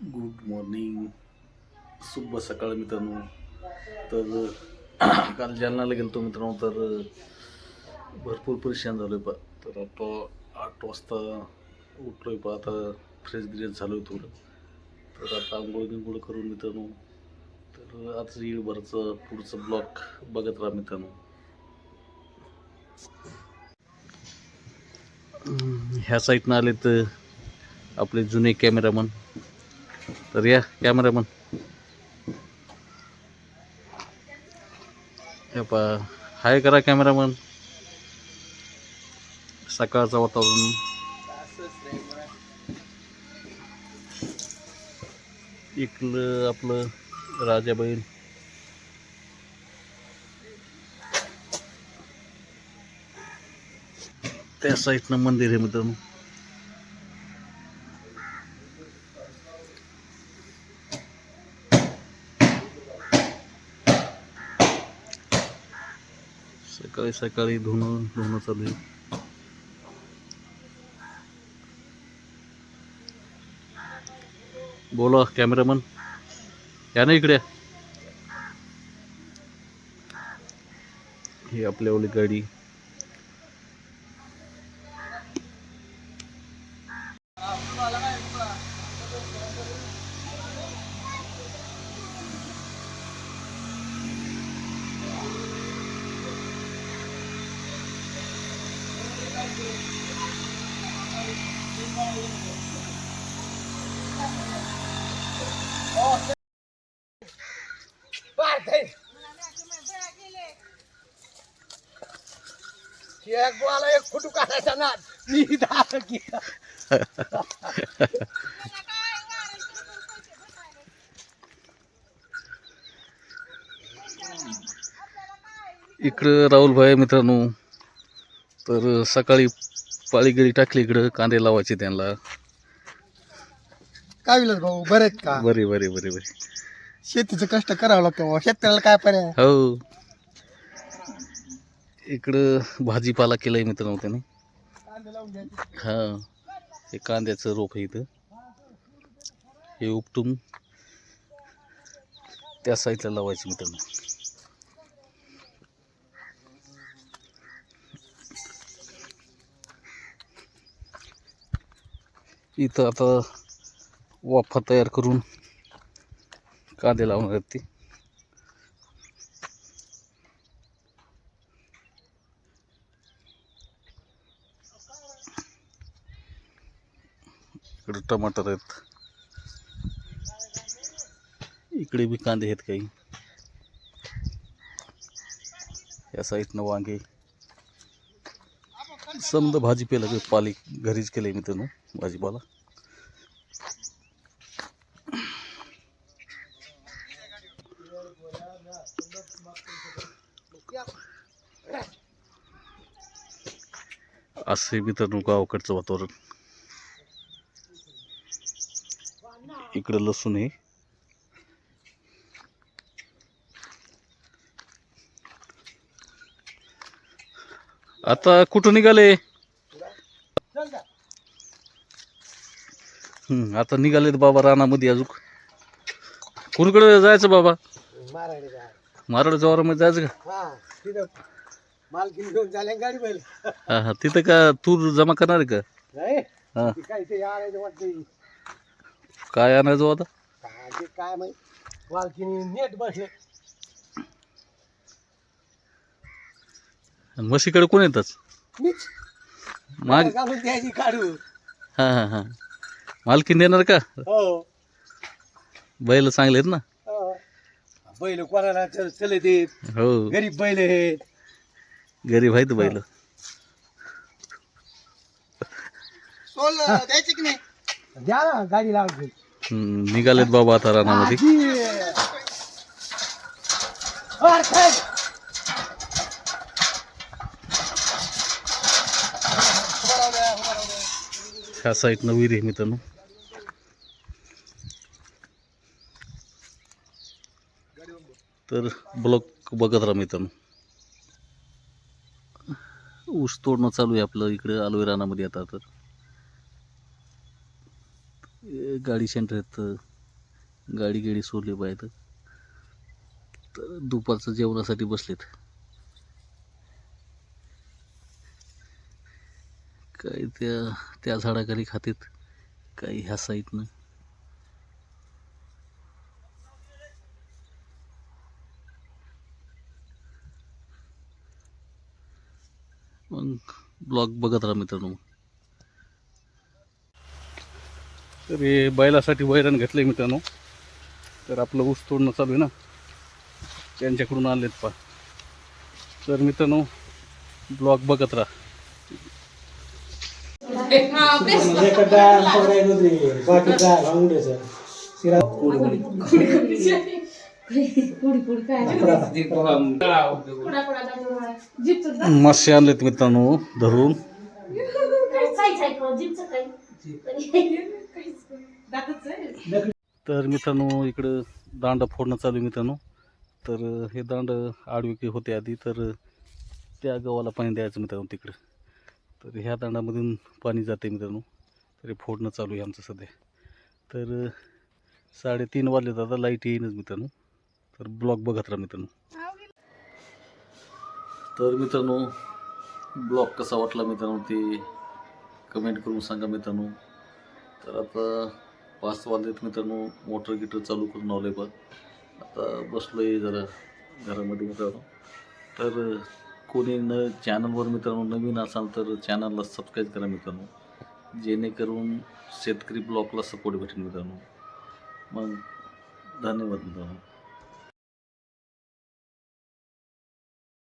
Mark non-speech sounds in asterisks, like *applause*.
Good morning शुभ सकाळ मित्रांनो. तर *clears throat* काल जालनाला गेलो मित्रांनो तर भरपूर परेशान झालो आहे पा तर आता आठ वाजता उठलो आहे पा आता फ्रेश ग्रेस झालो आहे थोडं. तर आता आंघोळ बिंघोळ करून मित्रांनो तर आज येईल पुढचं ब्लॉक बघत राहा मित्रांनो. ह्या साईडनं आले तर आपले जुने कॅमेरामन तर या कॅमेरामन. हे पा हाय करा कॅमेरामन. सकाळचं वातावरण. इकलं आपलं राजाबाई त्या साईडनं मंदिर आहे मित्रांनो. सकाळी सकाळी धुणं धुणं चालू आहे. बोला कॅमेरामन या ना इकडे. ही ओली गाडी. एक बोला एक काढायचा ना मी की इकडं राहुल भाई मित्रांनो तर सकाळी पाळी गिरी टाकली इकडं कांदे लावायचे त्यांना. काय विलास भाऊ बरे आहेत का? बरे बरे बरे बरे. शेतीचं कष्ट करावं लागतं. शेतकऱ्याला काय पर्याय? हो. इकडं भाजीपाला केलाय मित्रांनो त्याने. हा हे कांद्याचं रोप आहे इथं. हे उपटून त्या साईडला लावायचं मित्रांनो. इथं आता वाफा तयार करून कांदे लावणार आहेत ते. इकडे टमाटर आहेत. इकडे बी कांदे आहेत काही. या साईडनं वांगे. समजा भाजी पेला पाली घरीच केलं मी मित्रांनो भाजीपाला असे मित्रांनो गावाकडचं वातावरण. इकडं लसूण आहे. आता कुठं निघाले? हम्म, आता निघालेत बाबा रानामध्ये अजून. कोणीकडे जायचं बाबा? मारायला मारड जवारामध्ये जायचं का? हा तिथं मालकीन घेऊन झाल्या गाडी बैल. हा हा तिथं का तूर जमा करणार आहे का? नाही हा. ती काय ते आणायचं वाटतं काय आणायचं आता? ते काय माहीत? मालकीनी नेट बसले. आणि म्हशीकडे कोण येतच? मीच. माग घालून द्यायची काढू हा हा हा. मालकीन देणार का? हो. बैल चांगले आहेत ना? हो. बैल कोणाला चल चले देत हो. गरीब बैल आहेत. गरीब आहेत बैल. सोल द्यायचे की नाही? द्या ना गाडी लावायची हम्म, निघालेत बाबा आता रानामध्ये. ह्या साईडनं विहीर आहे मित्रांनो. तर ब्लॉक बघत राहा मित्रांनो. ऊस तोडणं चालू आहे आपलं इकडे आलोय रानामध्ये आता तर. गाडी सेंटर आहेत गाडी गेडी सोडली पाहिजे तर. दुपारचं जेवणासाठी बसलेत. काही त्या त्या झाडाखाली खातेत. काही ह्या साईडनं मग ब्लॉग बघत राहा मित्रांनो तर हे बैलासाठी वैरण घेतलं मित्रांनो. तर आपलं ऊस तोडणं चालू आहे ना. त्यांच्याकडून आलेत पा. तर मित्रांनो ब्लॉग बघत राहा. मासे आणलेत मित्रांनो धरून. तर मित्रांनो इकडं दांड फोडणं चालू आहे मित्रांनो. तर हे दांड आडवे होते आधी तर त्या गव्हाला पाणी द्यायचं मित्रांनो तिकडं. तर ह्या दांडामधून पाणी जाते मित्रांनो. तर हे फोडणं चालू आहे आमचं सध्या. तर साडेतीन वाजले दादा लाइट येईनच मित्रांनो. तर ब्लॉग बघत राहा मित्रांनो. तर मित्रांनो ब्लॉग कसा वाटला मित्रांनो ते कमेंट करून सांगा मित्रांनो. तर आता पाच वाजलेत मित्रांनो मोटर गिटर चालू करून आलो आहे बघ. आता बसलो आहे जरा घरामध्ये मित्रांनो. तर कोणी न चॅनलवर मित्रांनो नवीन असाल तर चॅनलला सबस्क्राईब करा मित्रांनो. जेणेकरून शेतकरी ब्लॉगला सपोर्ट भेटेल मित्रांनो. मग धन्यवाद मित्रांनो.